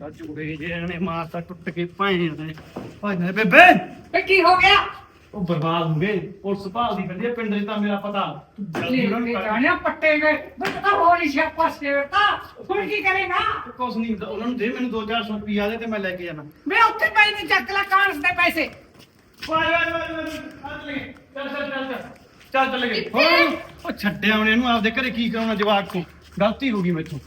ਤਾਂ ਚੂੜੇ ਜੇ ਨੇ ਮਾਰਤਾ ਟੁੱਟ ਕੇ ਭਾਏ ਨੇ। ਭਾਈ ਨੇ ਬੇਬੇ! ਵੇ ਕੀ ਹੋ ਗਿਆ? ਉਹ ਬਰਬਾਦ ਹੋ ਗਏ। ਪੁਲਿਸ ਭਾਲ ਦੀ ਕੱਢੀ ਪਿੰਡ ਦੇ ਤਾਂ ਮੇਰਾ ਪਤਾ। ਤੂੰ ਜਲਦੀ ਉਹਨਾਂ ਨੂੰ ਕਰ। ਜਾਣਿਆ ਪੱਟੇ ਗਏ। ਬਸ ਤਾਂ ਹੋ ਨਹੀਂ ਸਿਆਪਾ ਸੇਵਤਾ ਹੁਣ ਕੀ ਕਰੇਗਾ? ਕੁਛ ਨਹੀਂ ਹੁੰਦਾ, ਉਹਨਾਂ ਨੂੰ ਦੇ ਮੈਨੂੰ 2-400 ਰੁਪਿਆ ਦੇ ਤੇ ਮੈਂ ਲੈ ਕੇ ਜਾਣਾ। ਵੇ ਉੱਥੇ ਪਈ ਨੇ ਚੱਕ ਲੈ ਕਾਂਸ ਦੇ ਪੈਸੇ? ਵਾਹ ਵਾਹ ਵਾਹ ਚੱਲ ਚੱਲ ਚੱਲ ਚੱਲ ਚੱਲ। ਚੱਲ ਗਏ ਹੋਰ? ਉਹ ਛੱਡਿਆ ਇਹਨੂੰ ਆਪਦੇ ਘਰੇ ਕੀ ਕਰਾਉਣਾ ਜਵਾਕ ਤੋਂ? ਗਲਤੀ ਹੋ ਗਈ ਮੈਥੋਂ।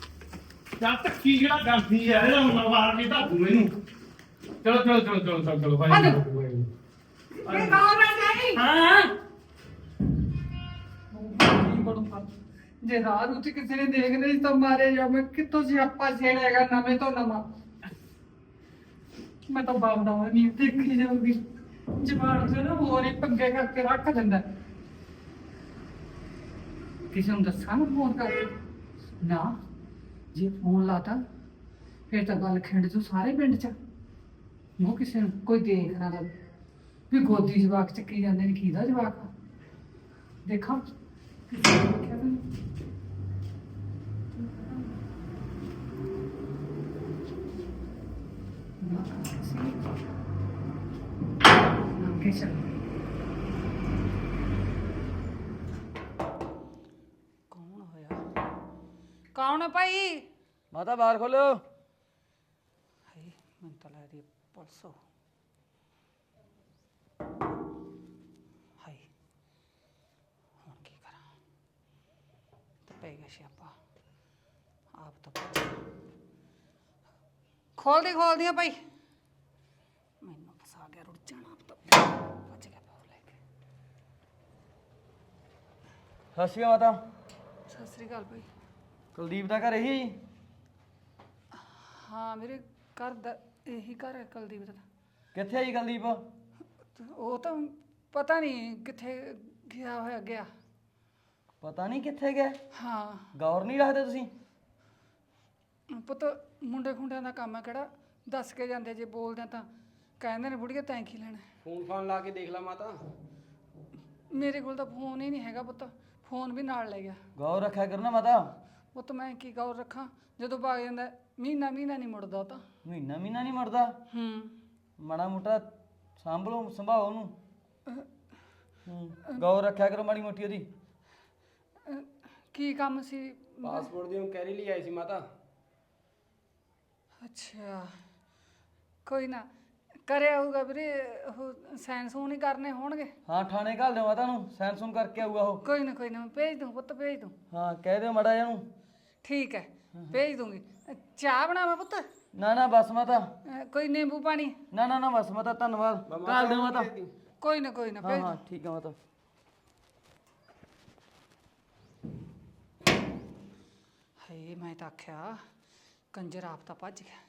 ਜਾਂ ਤੱਕ ਕੀ ਜਿਹੜਾ ਗਲਤੀ ਹੈ ਇਹਦਾ ਹੁਣ ਮਾਰ ਕੇ ਧਾਦੂ ਇਹਨੂੰ। ਚਲੋ ਚਲੋ ਚਲੋ ਚਲੋ ਚਲੋ ਚਲੋ ਭਾਈ ਵੇ ਗਾਉਂ ਨਾ ਜਾਈ ਹਾਂ। ਜੇ ਰਾਤ ਉੱਤੇ ਕਿਸੇ ਨੇ ਦੇਖ ਲਈ ਤਾਂ ਮਾਰੇ ਜਾ ਮੈਂ ਕਿੱਥੋਂ ਸਿਆਪਾ ਛੇੜੇਗਾ ਨਵੇਂ ਤੋਂ ਨਵਾਂ। ਮੈਂ ਤਾਂ ਬਾਬਦਾ ਨਹੀਂ ਦੇਖੀ ਜਾਊਗੀ। ਜਵਾਨ ਨਾ ਹੋਰ ਹੀ ਪੰਗੇ ਕਰਕੇ ਰੱਖ ਦਿੰਦਾ। ਕਿਸੇ ਨੂੰ ਦੱਸਾਂ ਨਾ ਫੋਨ ਕਰਕੇ? ਨਾ। ਜੇ ਫੋਨ ਲਾਤਾ ਫਿਰ ਤਾਂ ਗੱਲ ਖਿੰਡ ਜੂ ਸਾਰੇ ਪਿੰਡ ਚ ਉਹ ਕਿਸੇ ਨੂੰ ਕੋਈ ਦੇਖ ਨਾ ਲਵੇ ਵੀ ਗੋਦੀ ਜਵਾਕ ਚੱਕੀ ਜਾਂਦੇ ਨੇ ਕਿਹਦਾ ਜਵਾਕ ਦੇਖਾਂ ਕਿਸੇ ਨੇ ਦੇਖਿਆ ਤਾਂ ਨਹੀਂ? ਨਾ ਕਿਸੇ ਨੇ। ਨਾ ਕਿਸੇ ਨੇ। ਕੌਣ ਹੈ ਭਾਈ? ਮਾਤਾ ਬਾਹਰ ਖੋਲੋ ਹਾਏ ਮੈਂ ਤਾਂ ਲੱਗਦੀ ਪੁਲਿਸ ਹਾਏ ਹੁਣ ਕੀ ਕਰਾਂ? ਤੇ ਪੈ ਗਿਆ ਸਿਆਪਾ। ਆਪ ਤਾਂ ਖੋਲ ਦੀ ਖੋਲ ਦੀ ਭਾਈ। ਮੈਨੂੰ ਫਸਾ ਗਿਆ ਰੁੜ ਜਾਣਾ ਆਪ ਤਾਂ। ਬਚ ਗਿਆ ਪਾਉ ਲੈ ਕੇ। ਸਤਿ ਸ਼੍ਰੀ ਅਕਾਲ ਮਾਤਾ। ਸਤਿ ਸ੍ਰੀ ਅਕਾਲ ਭਾਈ। ਕੁਲਦੀਪ ਦਾ ਘਰ ਇਹੀ ਹਾਂ ਮੇਰੇ ਘਰ ਦਾ ਇਹੀ ਘਰ ਹੈ ਕੁਲਦੀਪ ਦਾ। ਕਿੱਥੇ ਆਈ ਕੁਲਦੀਪ? ਉਹ ਤਾਂ ਪਤਾ ਨਹੀਂ ਕਿੱਥੇ ਗਿਆ ਹੋਇਆ ਗਿਆ। ਪਤਾ ਨਹੀਂ ਕਿੱਥੇ ਗਿਆ। ਹਾਂ। ਗੌਰ ਨਹੀਂ ਰੱਖਦੇ ਤੁਸੀਂ? ਪੁੱਤ ਮੁੰਡੇ ਖੁੰਡਿਆਂ ਦਾ ਕੰਮ ਹੈ ਕਿਹੜਾ? ਦੱਸ ਕੇ ਜਾਂਦੇ ਜੇ ਬੋਲਦੇ ਆ ਤਾਂ। ਕਹਿੰਦੇ ਨੇ ਬੁੜੀਏ ਤੈਂ ਕੀ ਲੈਣਾ ਹੈ? ਫੋਨ ਫਾਨ ਲਾ ਕੇ ਦੇਖ ਲਾ ਮਾਤਾ। ਮੇਰੇ ਕੋਲ ਤਾਂ ਫੋਨ ਹੀ ਨਹੀਂ ਹੈਗਾ ਪੁੱਤ। ਫੋਨ ਵੀ ਨਾਲ ਲੈ ਗਿਆ। ਗੌਰ ਰੱਖਿਆ ਕਰੋ ਨਾ ਮਾਤਾ ਪੁੱਤ ਮੈਂ ਕੀ ਗੌਰ ਰੱਖਾਂ ਜਦੋਂ ਭਾਗ ਜਾਂਦਾ ਹੈ, ਮਹੀਨਾ ਮਹੀਨਾ ਨਹੀਂ ਮੁੜਦਾ ਉਹ ਤਾਂ। ਮਹੀਨਾ ਮਹੀਨਾ ਨਹੀਂ ਮਰਦਾ ਹੂੰ। ਮਾੜਾ ਮੋਟਾ ਸੰਭਲੋ ਸੰਭਾਓ ਉਹਨੂੰ। ਹੂੰ ਗੌਰ ਰੱਖਿਆ ਕਰੋ ਮਾੜੀ ਮੋਟੀ ਉਹਦੀ। ਅਹ, ਕੀ ਕੰਮ ਸੀ? ਪਾਸਪੋਰਟ ਦੀ ਇਨਕੁਆਇਰੀ ਲਈ ਆਈ ਸੀ ਮਾਤਾ। ਅੱਛਾ ਕੋਈ ਨਾ। ਕਰਿਆ ਹੋਊਗਾ ਵੀਰੇ ਉਹ ਸਾਇੰਸ ਨਹੀਂ ਕਰਨੇ ਹੋਣਗੇ। ਹਾਂ ਥਾਣੇ ਘੱਲ ਦਿਓ ਮਾਤਾ ਨੂੰ ਕਰਕੇ ਆਊਗਾ ਉਹ। ਕੋਈ ਨਾ ਕੋਈ ਨਾ ਮੈਂ ਭੇਜ ਦੂੰ ਪੁੱਤ ਭੇਜ ਦੂੰ। ਹਾਂ ਕਹਿ ਦਿਓ ਮਾੜਾ ਉਹਨੂੰ। ਠੀਕ ਹੈ ਭੇਜ ਦੂੰਗੀ। ਚਾਹ ਬਣਾਵਾਂ ਪੁੱਤ? ਨਾ ਨਾ ਬਸ ਮਾਤਾ। ਕੋਈ ਨਿੰਬੂ ਪਾਣੀ? ਨਾ ਨਾ ਨਾ ਬਸ ਮਾਤਾ ਧੰਨਵਾਦ। ਘੱਲ ਦਿਓ ਮਾਤਾ। ਕੋਈ ਨਾ ਕੋਈ ਨਾ ਹਾਂ ਭੇਜ ਹਾਂ ਠੀਕ ਹੈ ਮਾਤਾ। ਹਾਏ ਮੈਂ ਤਾਂ ਆਖਿਆ ਕੰਜਰ ਆਪ ਤਾਂ ਭੱਜ ਗਿਆ।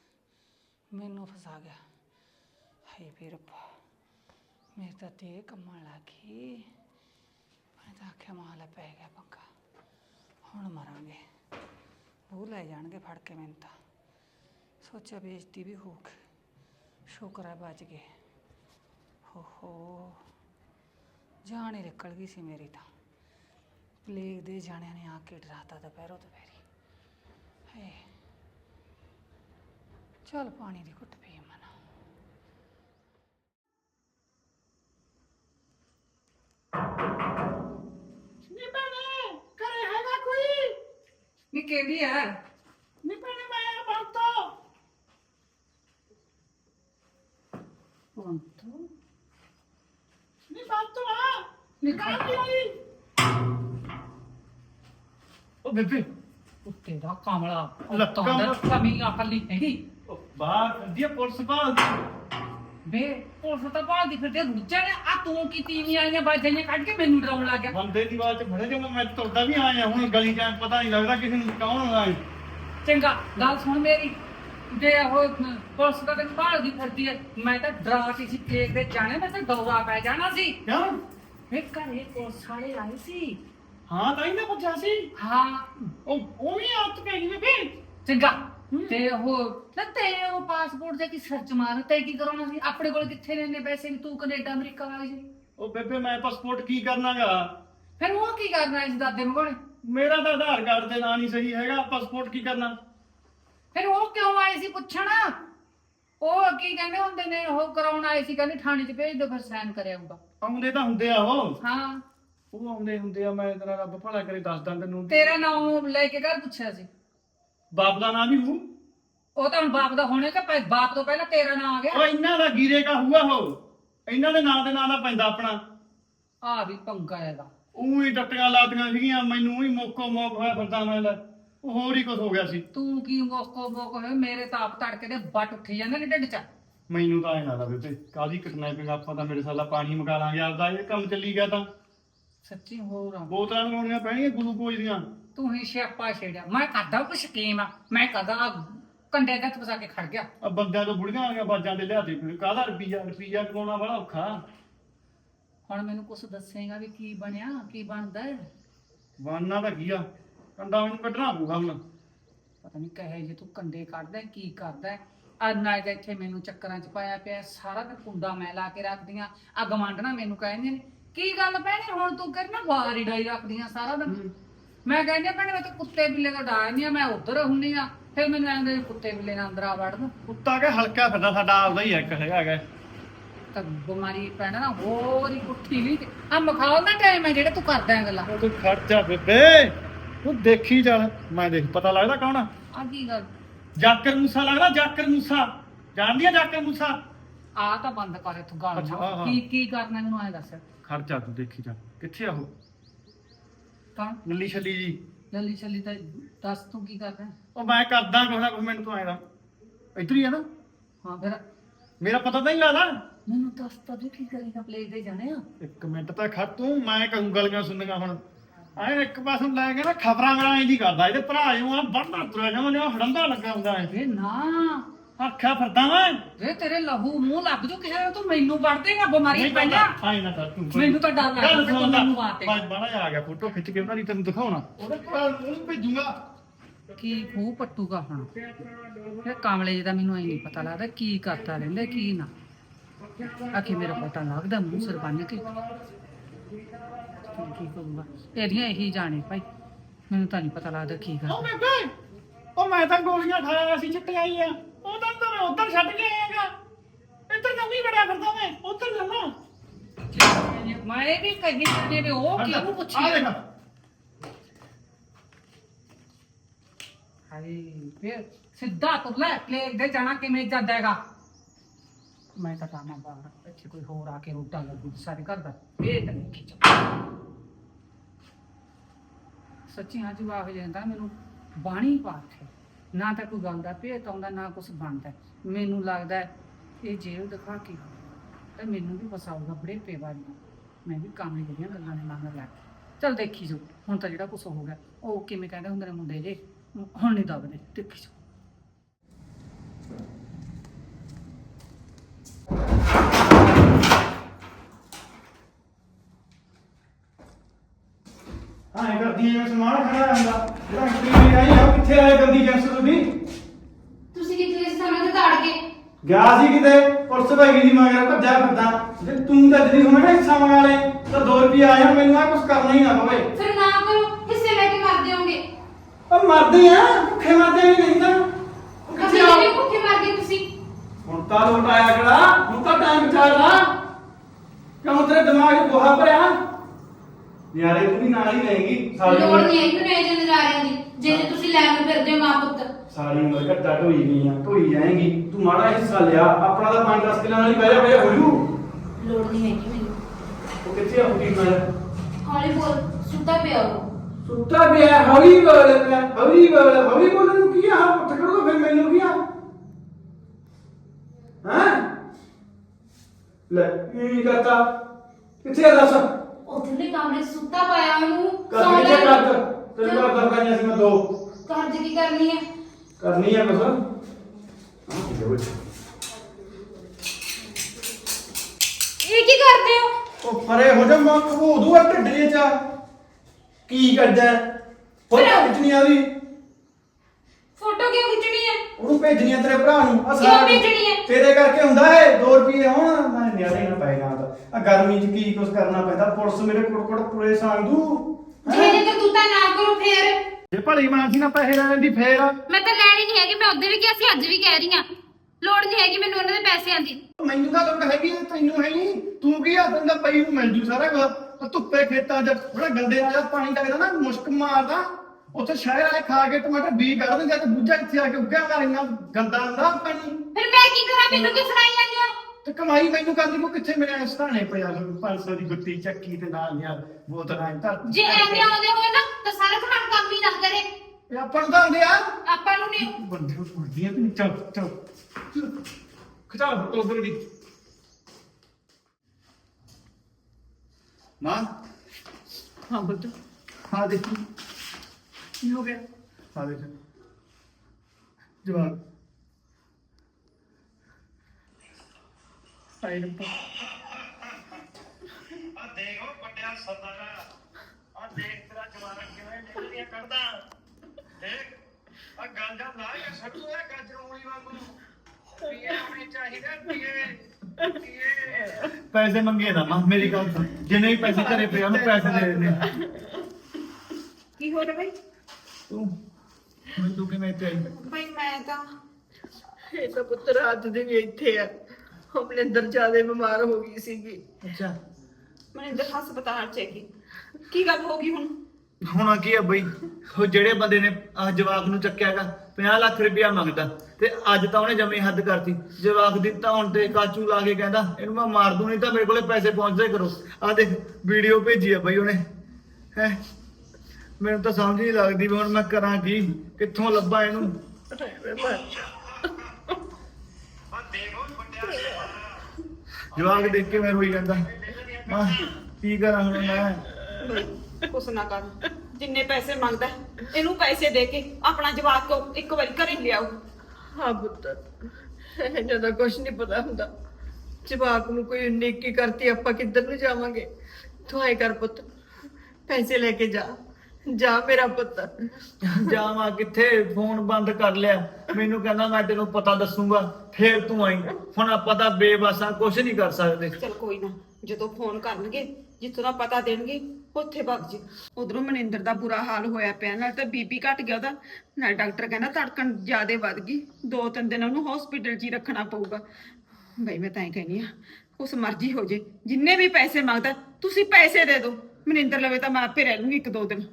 ਮੈਨੂੰ ਫਸਾ ਗਿਆ। ਹਾਏ ਵੀ ਰੱਬਾ ਮੇਰੇ ਤਾਂ ਤੇ ਕੰਮਣ ਪੈ ਗਿਆ ਪੱਕਾ ਹੁਣ ਮਰਾਂਗੇ ਉਹ ਲੈ ਜਾਣਗੇ ਫੜ ਕੇ ਮੈਨੂੰ ਤਾਂ ਸੋਚਿਆ ਬੇਇੱਜ਼ਤੀ ਵੀ ਹੋ ਸ਼ੁਕਰ ਹੈ ਬਚ ਗਏ ਹੋ ਹੋ ਜਾਨ ਹੀ ਨਿਕਲ ਗਈ ਸੀ ਮੇਰੀ ਤਾਂ ਪਲੇਗ ਦੇ ਜਾਣਿਆਂ ਨੇ ਆ ਕੇ ਡਰਾਤਾ ਦੁਪਹਿਰੋਂ ਦੁਪਹਿਰੀ ਹੇ ਚਲ ਪਾਣੀ ਦੀ ਘੁੱਟ ਪੀ ਨੀ ਕਹਿੰਦੀ ਆ? ਨੀ ਭੈਣੇ ਮੈਂ ਬੰਤੋ ਪੰਤੋ ਨੀ ਬੰਤੋ ਆ। ਨੀ ਕਾਹਦੀ ਹੋਈ? ਉਹ ਬੇਬੇ ਕੁੱਤੇ ਦਾ ਕਾਮਲਾ ਲੱਤਾਂ ਦਾ- ਕਮੀ ਅਕਲ ਨਹੀਂ। ਹੈਗੀ ਬਾਹਰ ਆ ਪੁਲਿਸ ਭਾਲ ਦੀ। ਬੇ ਪੁਲਿਸ ਤਾਂ ਭਾਲਦੀ ਫਿਰਦੇ ਰੁੱਜਾ ਨੇ ਆ। ਤੂੰ ਕੀ ਤੀਵੀਆਂ ਆਈਆਂ ਬਾਜਾਂ ਕੱਢ ਕੇ ਮੈਨੂੰ ਡਰਾਉਣ ਲੱਗ ਗਿਆ। ਬੰਦੇ ਦੀ ਆਵਾਜ਼ ਚ ਫੜੇ ਜੋ ਮੈਂ ਤੁਹਾਡਾ ਵੀ ਆਇਆ ਹੁਣ ਗਲੀ ਚ ਪਤਾ ਨਹੀਂ ਲੱਗਦਾ ਕਿਸੇ ਨੂੰ ਕੌਣ ਆਇਆ ਚੰਗਾ ਗੱਲ ਸੁਣ ਮੇਰੀ। ਜੇ ਉਹ ਪੁਲਿਸ ਦਾ ਤੈਨੂੰ ਭਾਲਦੀ ਫਿਰਦੀ ਹੈ ਮੈਂ ਤਾਂ ਡਰਾ ਕੇ ਸੀ ਕੇਕ ਦੇ ਜਾਣੇ ਮੈਂ ਤਾਂ ਦੌਰਾ ਪੈ ਜਾਣਾ ਸੀ। ਕਿਉਂ? ਵੇ ਘਰੇ ਪੁਲਿਸ ਵਾਲੇ ਆਏ ਸੀ। ਹਾਂ ਤਾਂ ਇਹਨੇ ਪੁੱਛਿਆ ਸੀ। ਹਾਂ। ਉਹ ਉਹ ਵੀ ਆਤ ਪੈ ਗਈ ਬੇਬੇ ਚੰਗਾ। ਤੇ ਉਹ ਤੇ ਉਹ ਪਾਸਪੋਰਟ ਦੇ ਕੀ ਸਰਚ ਮਾਰ ਤੇ ਕੀ ਕਰਾਉਣਾ ਸੀ? ਆਪਣੇ ਕੋਲ ਕਿੱਥੇ ਨੇ ਇੰਨੇ ਪੈਸੇ? ਵੀ ਤੂੰ ਕੈਨੇਡਾ ਅਮਰੀਕਾ ਵਾਲੀ ਸੀ ਉਹ ਬੇਬੇ ਮੈਂ ਪਾਸਪੋਰਟ ਕੀ ਕਰਨਾਗਾ? ਫਿਰ ਉਹ ਕੀ ਕਰਨਾ ਇਸ ਦਾਦੇ ਮਗੋਣੇ ਮੇਰਾ ਤਾਂ ਆਧਾਰ ਕਾਰਡ ਦੇ ਨਾਂ ਨਹੀਂ ਸਹੀ ਹੈਗਾ ਪਾਸਪੋਰਟ ਕੀ ਕਰਨਾ? ਫਿਰ ਉਹ ਕਿਉਂ ਆਏ ਸੀ ਪੁੱਛਣ? ਉਹ ਕੀ ਕਹਿੰਦੇ ਹੁੰਦੇ ਨੇ ਉਹ ਕਰਾਉਣ ਆਏ ਸੀ ਕਹਿੰਦੇ ਥਾਣੇ 'ਚ ਭੇਜ ਦਿਓ ਫਿਰ ਸਾਈਨ ਕਰਿਆ ਆਊਗਾ ਆਉਂਦੇ ਤਾਂ ਹੁੰਦੇ ਆ ਉਹ। ਹਾਂ। ਉਹ ਆਉਂਦੇ ਹੁੰਦੇ ਆ ਮੈਂ ਤੇਰਾ ਰੱਬ ਭਲਾ ਕਰੇ ਦੱਸਦਾ ਤੈਨੂੰ। ਤੇਰਾ ਨਾਮ ਲੈ ਕੇ ਘਰ ਪੁੱਛਿਆ ਸੀ। ਬਾਪ ਦਾ ਨਾਮ ਵੀ ਹੂ। ਉਹ ਤਾਂ ਹੁਣ ਬਾਪ ਦਾ ਹੋਣੇ ਕਿ ਪਹਿ- ਬਾਪ ਤੋਂ ਪਹਿਲਾਂ ਤੇਰਾ ਨਾਮ ਆ ਗਿਆ। ਉਹ ਇਹਨਾਂ ਦਾ ਗੀਰੇ ਕਾ ਹੁਆ ਹੋ। ਇਹਨਾਂ ਦੇ ਨਾਂ ਦੇ ਨਾਂ ਦਾ ਪੈਂਦਾ ਆਪਣਾ। ਆ ਵੀ ਪੰਗਾ ਹੈਗਾ ਉਹੀ ਟੱਟੀਆਂ ਲਾਤੀਆਂ ਸੀਗੀਆਂ ਮੈਨੂੰ ਹੀ ਮੋਕੋ ਮੋਕ ਹੋਇਆ ਫਿਰਦਾ ਮੈਂ ਲੈ। ਉਹ ਹੋਰ ਹੀ ਕੁਝ ਹੋ ਗਿਆ ਸੀ। ਤੂੰ ਕੀ ਮੋਕੋ ਮੋਕ ਹੋਏ ਮੇਰੇ ਤਾਂ ਆਪ ਤੜਕੇ ਦੇ ਬੱਟ ਉੱਠੀ ਜਾਂਦੇ ਨੇ ਢਿੱਡ 'ਚ। ਮੈਨੂੰ ਤਾਂ ਐ ਨਾ ਲੱਗੇ ਤੇ ਕਾਦੀ ਕਿਡਨੈਪਿੰਗ ਆਪਾਂ ਤਾਂ ਮੇਰੇ ਸਾਲਾ ਪਾਣੀ ਮੰਗਾ ਲਾਂਗੇ ਆਪਦਾ ਇਹ ਕੰਮ ਚੱਲੀ ਗਿਆ ਤਾਂ। ਸੱਚੀ ਹੋਰ ਆ। ਬੋਤਲਾਂ ਲਗਾਉਣੀਆਂ ਪੈਣਗੀਆਂ ਗਲੂਕੋਜ਼ ਦੀਆਂ। ਤੂੰ ਹੀ ਸਿਆਪਾ ਛੇੜਿਆ। ਮੈਂ ਕਰਦਾ ਕੁਛ ਸਕੀਮ ਆ। ਮੈਂ ਕਦਾ ਕੰਡੇ ਦੇ ਫਸਾ ਕੇ ਖੜ ਗਿਆ। ਆ ਬੰਦਿਆਂ ਤੋਂ ਬੁੜੀਆਂ ਵਾਲੀਆਂ ਬਾਜਾਂ ਤੇ ਲਿਆਦੇ ਫਿਰ। ਕਾਹਦਾ ਰੁਪਈਆ? ਰੁਪਈਆ ਕਮਾਉਣਾ ਬੜਾ ਔਖਾ। ਹੁਣ ਮੈਨੂੰ ਕੁਛ ਦੱਸੇਗਾ ਵੀ ਕੀ ਬਣਿਆ ਕੀ ਬਣਦਾ ਹੈ। ਵਾਨਾ ਤਾਂ ਕੀ ਆ? ਕੰਡਾ ਮੈਨੂੰ ਕੱਢਣਾ ਪਊਗਾ ਹੁਣ। ਪਤਾ ਨਹੀਂ ਕਹੇ ਜੇ ਤੂੰ ਕੰਡੇ ਕੱਢਦਾ ਹੈ, ਕੀ ਕਰਦਾ ਆ ਨਾ ਤਾਂ ਇੱਥੇ ਮੈਨੂੰ ਚੱਕਰਾਂ 'ਚ ਪਾਇਆ ਪਿਆ ਸਾਰਾ ਦਿਨ ਕੁੰਡਾ ਮੈਂ ਲਾ ਕੇ ਰੱਖਦੀਆਂ ਆ ਗਵਾਂਢਣਾ ਮੈਨੂੰ ਕਹਿੰਦੇ ਨੇ ਕੀ ਗੱਲ ਭੈਣੇ ਹੁਣ ਤੂੰ ਕਰਨਾ ਬਾਹਰ ਹੀ ਡਾਈ ਰੱਖਦੀਆਂ ਸਾਰਾ ਦਿਨ ਮੈਂ ਕਹਿੰਦੀ ਆ, ਭੈਣੇ ਮੈਂ ਤਾਂ ਕੁੱਤੇ ਬਿੱਲੇ ਤੋਂ ਡਾਇਨੀ ਆ ਮੈਂ ਉਧਰ ਹੁੰਨੀ ਆ। ਫਿਰ ਮੈਨੂੰ ਕਹਿੰਦੇ ਕੁੱਤੇ ਬਿੱਲੇ ਨਾਲ ਅੰਦਰ ਆ ਵੜਨ। ਕੁੱਤਾ ਕੇ ਹਲਕਾ ਫਿਰਦਾ ਸਾਡਾ ਆਪਦਾ ਹੀ ਆ ਇੱਕ ਹੈਗਾ ਹੈਗਾ ਤਾਂ ਬਿਮਾਰੀ ਪੈਣਾ ਨਾ ਹੋਰ ਹੀ ਪੁੱਠੀ ਵੀ ਆ ਮਖਾਉ ਦਾ ਟਾਈਮ ਹੈ ਜਿਹੜੇ ਤੂੰ ਕਰਦਾ ਹੈ ਗੱਲਾਂ। ਉਹ ਤੂੰ ਖਰਚਾ ਬੇਬੇ। ਤੂੰ ਦੇਖੀ ਚੱਲ ਮੈਂ ਦੇਖ ਪਤਾ ਲੱਗਦਾ ਕੌਣ ਆ? ਆ ਕੀ ਗੱਲ? ਜਾਕਰ ਮੂਸਾ ਲੱਗਦਾ ਜਾਕਰ ਮੂਸਾ। ਜਾਣਦੀ ਆ ਜਾਕਰ ਮੂਸਾ? ਆ ਤਾਂ ਬੰਦ ਕਰ ਇੱਥੋਂ ਗਾਲ। ਅੱਛਾ, ਹਾਂ, ਹਾਂ। ਕੀ ਕੀ ਕਰਨਾ ਮੈਨੂੰ ਐ ਦੱਸ। ਖਰਚਾ ਤੂੰ ਦੇਖੀ ਚੱਲ ਕਿੱਥੇ ਆ ਉਹ? ਤਾਂ ਨੱਲੀ ਛੱਲੀ ਜੀ। ਜਲਦੀ ਚੱਲੀ ਤਾਂ ਦੱਸ ਤੂੰ ਕੀ ਕਰਦਾ ਹੈ? ਉਹ ਮੈਂ ਕਰਦਾ ਕੁਛ ਨਾ ਕੁਛ ਮੈਨੂੰ ਤੂੰ ਆਏਗਾ ਇੱਧਰ ਹੀ ਆ ਨਾ। ਹਾਂ ਫਿਰ ਮੇਰਾ ਪਤਾ ਤਾਂ ਨਹੀਂ ਲੱਗਦਾ ਮੈਨੂੰ ਦੱਸ ਤਾਂ ਤੂੰ ਕੀ ਕਰੇਗਾ? ਪਲੇਟ ਦੇ ਜਾਣੇ ਆ? ਇੱਕ ਮਿੰਟ ਤਾਂ ਖੜ ਤੂੰ ਮੈਂ ਕਹੂੰ ਗਲੀਆਂ ਸੁਣਨੀਆਂ ਹੁਣ। ਐ ਇੱਕ ਪਾਸੋਂ ਲੈ ਕੇ ਨਾ ਖਬਰਾਂ ਇੰਜ ਹੀ ਕਰਦਾ। ਇਹਦੇ ਭਰਾ ਨੂੰ ਆ ਬੰਦਾ ਤੁਰਿਆ ਜਾਵਾਂ ਜਿਵੇਂ ਹੜੰਦਾ ਲੱਗਾ ਹੁੰਦਾ ਐ। ਵੇ ਨਾ। ਆਖਿਆ ਫਿਰਦਾ ਮੈਂ ਵੇ ਤੇਰੇ ਲਹੂ ਮੂੰਹ ਲੱਗ ਜੂ ਕਿਸੇ ਨੂੰ ਤੂੰ ਮੈਨੂੰ ਵੜ ਦੇਗਾ ਬਿਮਾਰੀ ਪੈ ਜਾ ਆਈ ਨਾ ਕਰ ਤੂੰ। ਮੈਨੂੰ ਤਾਂ ਡਰ ਲੱਗਦਾ ਗੱਲ ਤੂੰ ਸੁਣ। ਮੈਨੂੰ ਦੇਗਾ। ਬਸ ਬੜਾ ਜਿਹਾ ਆ ਗਿਆ ਫੋਟੋ ਖਿੱਚ ਕੇ ਉਹਨਾਂ ਦੀ ਤੈਨੂੰ ਦਿਖਾਉਣਾ। ਉਹਦੇ ਕੋਲ ਉਹਨੂੰ ਭੇਜੂਗਾ। ਕੀ ਖੂਹ ਪੱਟੂਗਾ ਹੁਣ? ਇਹ ਕਾਮਲੇ ਜੀ ਦਾ ਮੈਨੂੰ ਐ ਨਹੀਂ ਪਤਾ ਲੱਗਦਾ ਕੀ ਕਰਦਾ ਰਹਿੰਦਾ ਕੀ ਨਾ। ਆਖੇ ਮੇਰਾ ਪਤਾ ਲੱਗਦਾ ਮੂੰਹ ਸਿਰ ਬੰਨ ਕੇ। ਕੀ ਕਰੂੰਗਾ? ਇਹਦੀਆਂ ਇਹੀ ਜਾਣੇ ਭਾਈ। ਮੈਨੂੰ ਤਾਂ ਨਹੀਂ ਪਤਾ ਲੱਗਦਾ ਕੀ ਉਹ ਕਰਦਾ। ਬੇਬੇ ਉਹ ਮੈਂ ਤਾਂ ਗੋਲੀਆਂ ਖਾਇਆ ਸੀ ਚਿੱਟੀਆਂ ਹੀ ਆ ਮੈਂ ਉੱਧਰ ਛੱਡ ਕੇ ਆਇਆਗਾ ਇੱਧਰ ਤਾਂ ਨਹੀਂ ਬੜਿਆ ਫਿਰਦਾ ਮੈਂ? ਉੱਧਰ ਜਾਣਾ ਮੈਂ ਇਹ ਵੀ ਕਹੀ ਜਾਂਦੇ ਵੀ ਉਹ ਕਿਉਂ ਆ ਪੁੱਛੀ ਦੇਖ ਹਾਏ ਫਿਰ ਸਿੱਧਾ ਤੁਰਲਾ ਪਲੇਗ ਦੇ ਜਾਣਾ ਕਿਵੇਂ ਜਾਂਦਾ ਹੈਗਾ? ਮੈਂ ਤਾਂ ਕਾਮਾ ਬਾਹਰ ਇੱਥੇ ਕੋਈ ਹੋਰ ਆ ਕੇ ਰੋਟਾ ਲੱਗੂ ਸਾਰੇ ਘਰ ਦਾ ਇਹ ਤਾਂ ਨਹੀਂ ਖਿੱਚ। ਸੱਚੀ ਹਾਂ ਜਵਾਬ ਹੋ ਜਾਂਦਾ ਮੈਨੂੰ ਬਾਣੀ ਪਾਥੇ ਨਾ ਤਾਂ ਕੋਈ ਗੱਲ ਦਾ ਭੇਤ ਆਉਂਦਾ, ਨਾ ਕੁਝ ਬਣਦਾ। ਮੈਨੂੰ ਲੱਗਦਾ ਇਹ ਜੇਲ੍ਹ ਦਿਖਾ ਕੇ ਤੇ ਮੈਨੂੰ ਵੀ ਫਸਾਊਗਾ ਬੜੇ ਪੇਵਾਰੀ ਮੈਂ ਵੀ ਕੰਮ ਜਿਹੜੀਆਂ ਗੱਲਾਂ ਨੇ ਮੰਨ ਲੱਗ ਚਲ ਦੇਖੀ ਜੋ ਹੁਣ ਤਾਂ ਜਿਹੜਾ ਕੁਝ ਹੋ ਗਿਆ, ਉਹ ਕਿਵੇਂ ਕਹਿੰਦੇ ਹੁੰਦੇ ਨੇ ਮੁੰਡੇ ਜੇ, ਹੁਣ ਨਹੀਂ ਦੱਬਦੇ, ਦੇਖੀ ਜੋ ਕਰਦੀ ਐ ਸਮਾਨ ਖੜਾ ਹੁੰਦਾ ਜਿਹੜਾ ਐਂਟਰੀ ਆਈ ਆ ਕਿੱਥੇ ਆਏ ਗੰਦੀ ਜੈਂਸ ਤੁਸੀਂ ਤੁਸੀਂ ਕਿੱਥੇ ਸਮੇਂ ਤੇ ਤਾੜ ਕੇ? ਗਿਆ ਸੀ ਕਿਤੇ? ਪੁਲਿਸ ਭਾਈ ਦੀ ਮਗਰ ਭੱਜਾ ਫਿਰਦਾ। ਜੇ ਤੂੰ ਤਾਂ ਜਦੀ ਹੋਵੇਂ ਨਾ ਹਿੱਸਾ ਮੰਗਾ ਲੈ ਤਾਂ 2 ਰੁਪਏ ਆਇਆ ਮੈਨੂੰ ਆ ਕੁਝ ਕਰਨਾ ਹੀ ਨਾ ਪਵੇ। ਫਿਰ ਨਾ ਕਰੋ ਹਿੱਸੇ ਲੈ ਕੇ ਮਰ ਜਾਓਗੇ ਉਹ ਮਰਦੇ ਆ ਭੁੱਖੇ ਮਰਦੇ ਵੀ ਨਹੀਂ ਤਾਂ। ਕਦੇ ਕਿੱਥੇ ਆ? ਵੀ ਭੁੱਖੇ ਮਰ ਗਏ ਤੁਸੀਂ। ਹੁਣ ਤਾਂ ਲੋਟ ਆਇਆ ਕਿਹੜਾ ਹੁਣ ਤਾਂ ਟਾਈਮ ਵਿਚਾਰਦਾ ਕਿਉਂ ਤੇਰੇ ਦਿਮਾਗ 'ਚ ਗੋਹਾ ਭਰਿਆ? ਯਾਰੇ ਤੂੰ ਵੀ ਨਾਲ ਹੀ ਰਹੇਗੀ ਸਾਰੀ ਲੋੜ ਉਮਰ। ਨਹੀਂ ਆਈ ਮੈਨੂੰ ਇਹ ਨਜ਼ਾਰਿਆਂ ਦੀ ਜੇ ਜੇ ਤੁਸੀਂ ਲੈ ਕੇ ਫਿਰਦੇ ਹੋ ਮਾਂ ਪੁੱਤ। ਸਾਰੀ ਉਮਰ ਘੱਟਾ ਢੋਈ ਗਈ ਆ ਢੋਈ ਜਾਏਗੀ। ਤੂੰ ਮਾੜਾ ਹਿੱਸਾ ਲਿਆ ਆਪਣਾ ਤਾਂ 5-10 ਕਿੱਲਾਂ ਨਾਲ ਹੀ ਬਹਿ ਜਾ ਬਹਿ ਜਾ ਹੋ ਜੂ। ਲੋੜ ਨਹੀਂ ਹੈਗੀ ਮੈਨੂੰ। ਉਹ ਕਿੱਥੇ ਆਉਂਦੀ ਮੈਂ ਹੌਲੀ ਬੋਲ ਸੁੱਤਾ ਪਿਆ ਉਹ। ਸੁੱਤਾ ਪਿਆ ਹੌਲੀ ਬੋਲ ਪਿਆ ਹੌਲੀ ਬੋਲ ਹੌਲੀ ਬੋਲਣ ਨੂੰ ਕੀ ਆ? ਉੱਠ ਖੜੋ ਫਿਰ ਮੈਨੂੰ ਕੀ ਆ? ਹਾਂ? ਲੈ ਇਹ ਕਰਤਾ? ਕਿੱਥੇ ਆ ਦੱਸ? ਉਧਰਲੇ ਕਮਰੇ 'ਚ ਸੁੱਤਾ ਪਾਇਆ ਉਹਨੂੰ ਸੌਂ ਕਿੱਥੇ ਲੈ ਕਰ ਦਰਗਾਹਾਂ ਸੀ ਮੈਂ ਦੋ। 'ਚ ਕੀ ਕਰਨੀ ਹੈ ਕਰਨੀ ਆ ਕੁਛ? ਇਹ ਕੀ ਕਰਦੇ ਹੋ? ਉਹ ਪਰੇ ਹੋ ਜਾ ਮੈਂ ਕਬੂਦੂ ਆ ਢਿੱਡ ਜੇ ਚ ਕੀ ਕਰਦਾ ਫੋਟੋ ਫਿਰ- ਖਿੱਚਣੀ ਆ ਵੀ ਫੋਟੋ ਕਿਉਂ ਖਿੱਚਣੀ ਹੈ ਉਹਨੂੰ ਭੇਜਣੀ ਆ ਤੇਰੇ ਭਰਾ ਨੂੰ ਆ ਕਿਉਂ ਭੇਜਣੀ ਹੈ? ਤੇਰੇ ਕਰਕੇ ਹੁੰਦਾ ਹੈ 2 ਰੁਪਏ ਹੁਣ ਮੈਂ ਨਿਆਰੇ ਨਾ ਪੈ ਗਿਆ ਆ ਗਰਮੀ ਚ ਕੀ ਕੁਛ ਕਰਨਾ ਪੈਂਦਾ? ਪੁਲਿਸ ਮੇਰੇ ਕੁੜ ਕੁੜ ਪੁਰੇ ਸੰਗ ਦੂ। ਜੇ ਜੇ ਕਰਤੂਤਾ ਨਾ ਕਰੋ ਫੇਰ। ਜੇ ਭਲੀ ਮਾਂ ਸੀ ਨਾ ਪੈਸੇ ਲੈ ਲੈਂਦੀ ਫੇਰ। ਮੈਂ ਤਾਂ ਲੈਣੀ ਨਹੀਂ ਹੈਗੀ ਮੈਂ ਉਹਦੇ ਵੀ ਕਿਹਾ ਸੀ ਅੱਜ ਵੀ ਕਹਿ ਰਹੀ ਹਾਂ। ਲੋੜ ਨਹੀਂ ਹੈਗੀ ਮੈਨੂੰ ਉਹਨਾਂ ਦੇ ਪੈਸਿਆਂ ਦੀ। ਮੈਨੂੰ ਤਾਂ ਲੋੜ ਹੈਗੀ ਆ, ਤੈਨੂੰ ਹੈ ਨਹੀਂ ਤੂੰ ਕੀ ਹੱਥ ਦਾ ਪਈ ਨੂੰ ਮਿਲ ਜੂ ਸਾਰਾ ਕੁਝ ਆਹ ਧੁੱਪੇ ਖੇਤਾਂ 'ਚ ਬੜਾ ਗੰਦੇ ਆ ਪਾਣੀ ਲੱਗਦਾ ਨਾ ਮੁਸ਼ਕ ਮਾਰਦਾ। ਉੱਥੇ ਸ਼ਹਿਰ ਵਾਲੇ ਖਾ ਕੇ ਟਮਾਟਰ ਬੀ ਕੱਢ ਦਿੰਦੇ ਆ ਤੇ ਬੁੱਝਾ ਕਿੱਥੇ ਆ ਕੇ ਉੱਗਿਆ ਮਾਰੀਆਂ ਗੰਦਾ ਹੁੰਦਾ ਪਾਣੀ ਫਿਰ ਮੈਂ ਕੀ ਕਰਾਂ? ਮੈਨੂੰ ਕੀ ਸੁਣਾਈ ਜਾਂਦੀ ਆ? ਤੇ ਕਮਾਈ ਮੈਨੂੰ ਕਰਦੀ ਕੋ ਕਿੱਥੇ ਮਿਲਿਆ ਸਤਾਣੇ ਪਿਆ 500 ਦੀ ਗੁੱਤੀ ਚੱਕੀ ਤੇ ਨਾਲ ਯਾਰ ਬੋਤਲਾਂ ਧਰ ਜੇ ਐਵੇਂ ਆਉਂਦੇ ਹੋਏ ਨਾ ਤਾਂ ਸਾਰਾ ਖਣਾ ਕੰਮ ਹੀ ਨਾ ਕਰੇ। ਇਹ ਆਪਾਂ ਨੂੰ ਤਾਂ ਆ। ਆਪਾਂ ਨੂੰ ਨਹੀਂ ਬੰਦੇ ਫੁੱਟਦੀਆਂ ਤੇ ਚੱਲ ਚੱਲ। ਖਚਾ ਉਧਰ ਦੀ ਮਾਂ। ਹਾਂ ਬੁੱਧ ਹਾਂ ਦੇਖੀ। ਕੀ ਹੋ ਗਿਆ? ਹਾਂ ਦੇਖ। ਜਵਾਬ ਆਈ ਰੱਬਾ ਆ ਦੇਖੋ ਵੱਡਿਆ ਸਦਾਰਾ ਆ ਦੇਖ ਤੇਰਾ ਜਵਾਨ ਕਿਵੇਂ ਨਿਕਲੀਆਂ ਕੱਢਦਾ ਦੇਖ ਆ ਗਾਂਜਾ ਲਾ ਕੇ ਸੱਟੂ ਆ ਗਾਜਰੋਲੀ ਵਾਂਗੂ। ਪੀਏ ਹੋਣੀ ਚਾਹੀਦਾ ਪੀਏ ਪੀਏ ਪੈਸੇ ਮੰਗੇ ਨਾ ਮਾਂ ਮੇਰੀ ਗੱਲ ਸੁਣ। ਜਿੰਨੇ ਵੀ ਪੈਸੇ ਘਰੇ ਪਏ ਉਹਨੂੰ ਪੈਸੇ ਦੇ ਦਿੰਦੇ ਕੀ ਹੋ ਰਿਹਾ ਬਈ? ਤੂੰ ਮੈਂ ਤੂੰ ਕਿਵੇਂ ਤੇ ਆਈ? ਬਈ ਮੈਂ ਤਾਂ ਇਹ ਤਾਂ ਪੁੱਤ ਰਾਤ ਦੀ ਵੀ ਇੱਥੇ ਆ। ਹਮਲਿੰਦਰ ਜ਼ਿਆਦਾ ਬਿਮਾਰ ਹੋ ਗਈ ਸੀਗੀ। ਅੱਛਾ। ਮਨਿੰਦਰ ਹਸਪਤਾਲ ਚ ਹੈਗੀ। ਕੀ ਗੱਲ ਹੋ ਗਈ ਹੁਣ? ਹੁਣ ਕੀ ਆ ਬਈ? ਉਹ ਜਿਹੜੇ ਬੰਦੇ ਨੇ ਆ ਜਵਾਕ ਨੂੰ ਚੱਕਿਆਗਾ 50 ਲੱਖ ਰੁਪਇਆ ਮੰਗਦਾ ਤੇ ਅੱਜ ਤਾਂ ਉਹਨੇ ਜਮੀ ਹੱਦ ਕਰਤੀ। ਜਵਾਕ ਦੀ ਧੌਣ ਤੇ ਕਾਚੂ ਲਾ ਕੇ ਕਹਿੰਦਾ ਇਹਨੂੰ ਮੈਂ ਮਾਰ ਦੂੰ ਨਹੀਂ ਤਾਂ ਮੇਰੇ ਕੋਲੇ ਪੈਸੇ ਪਹੁੰਚਦੇ ਕਰੋ। ਆ ਦੇਖ ਵੀਡੀਓ ਭੇਜੀ ਆ ਬਈ ਉਹਨੇ। ਹੈ? ਮੈਨੂੰ ਤਾਂ ਸਮਝ ਨਹੀਂ ਲੱਗਦੀ ਵੀ ਹੁਣ ਮੈਂ ਕਰਾਂ ਕੀ ਕਿੱਥੋਂ ਲੱਭਾਂ ਇਹਨੂੰ? ਜਵਾਕ ਦੇਖ ਕੇ ਮੈਂ ਰੋਈ ਜਾਂਦਾ। ਮਾਂ ਕੀ ਕਰਾਂ ਹੁਣ ਮੈਂ? ਕੁਛ ਨਾ ਕਰ। ਜਿੰਨੇ ਪੈਸੇ ਮੰਗਦਾ ਹੈ, ਇਹਨੂੰ ਪੈਸੇ ਦੇ ਕੇ ਆਪਣਾ ਜਵਾਕ ਕੋ ਇੱਕ ਵਾਰੀ ਘਰੇ ਲਿਆਓ। ਹਾਂ ਪੁੱਤ ਇਹਨਾਂ ਦਾ ਕੁਝ ਨਹੀਂ ਪਤਾ ਹੁੰਦਾ। ਜਵਾਕ ਨੂੰ ਕੋਈ ਨੇਕੀ ਕਰਤੀ ਆਪਾਂ ਕਿੱਧਰ ਨੂੰ ਜਾਵਾਂਗੇ? ਤੂੰ ਐ ਕਰ ਪੁੱਤ ਪੈਸੇ ਲੈ ਕੇ ਜਾ। ਜਾ ਮੇਰਾ ਪੁੱਤ। ਜਾਵਾਂ ਕਿੱਥੇ? ਫੋਨ ਬੰਦ ਕਰ ਲਿਆ। ਮੈਨੂੰ ਕਹਿੰਦਾ ਮੈਂ ਤੈਨੂੰ ਪਤਾ ਦੱਸੂਗਾ। ਫੇਰ ਤੂੰ ਆਈ। ਹੁਣ ਆਪਾਂ ਤਾਂ ਬੇਬਸਾਂ ਕੁਝ ਨਹੀਂ ਕਰ ਸਕਦੇ। ਚਲ ਕੋਈ ਨਾ ਜਦੋਂ ਫੋਨ ਕਰਨਗੇ ਜਿੱਥੋਂ ਦਾ ਪਤਾ ਦੇਣਗੇ ਉੱਥੇ ਭੱਜ ਜੀ। ਉਧਰੋਂ ਮਨਿੰਦਰ ਦਾ ਬੁਰਾ ਹਾਲ ਹੋਇਆ ਪਿਆ ਨਾਲ ਤਾਂ ਬੀਪੀ ਘਟ ਗਿਆ ਉਹਦਾ। ਨਾਲ ਡਾਕਟਰ ਕਹਿੰਦਾ ਧੜਕਣ ਜ਼ਿਆਦੇ ਵੱਧ ਗਈ। ਦੋ ਤਿੰਨ ਦਿਨ ਉਹਨੂੰ ਹਸਪੀਟਲ 'ਚ ਹੀ ਰੱਖਣਾ ਪਊਗਾ। ਬਈ ਮੈਂ ਤਾਂ ਇਹ ਕਹਿੰਦੀ ਆ ਉਸ ਮਰਜ਼ੀ ਹੋ ਜੇ। ਜਿੰਨੇ ਵੀ ਪੈਸੇ ਮੰਗਦਾ ਤੁਸੀਂ ਪੈਸੇ ਦੇ ਦਿਓ। ਮਨਿੰਦਰ ਲਵੇ ਤਾਂ ਮੈਂ ਆਪੇ ਰਹਿ ਲੂੰਗੀ ਇੱਕ ਦੋ ਦਿਨ।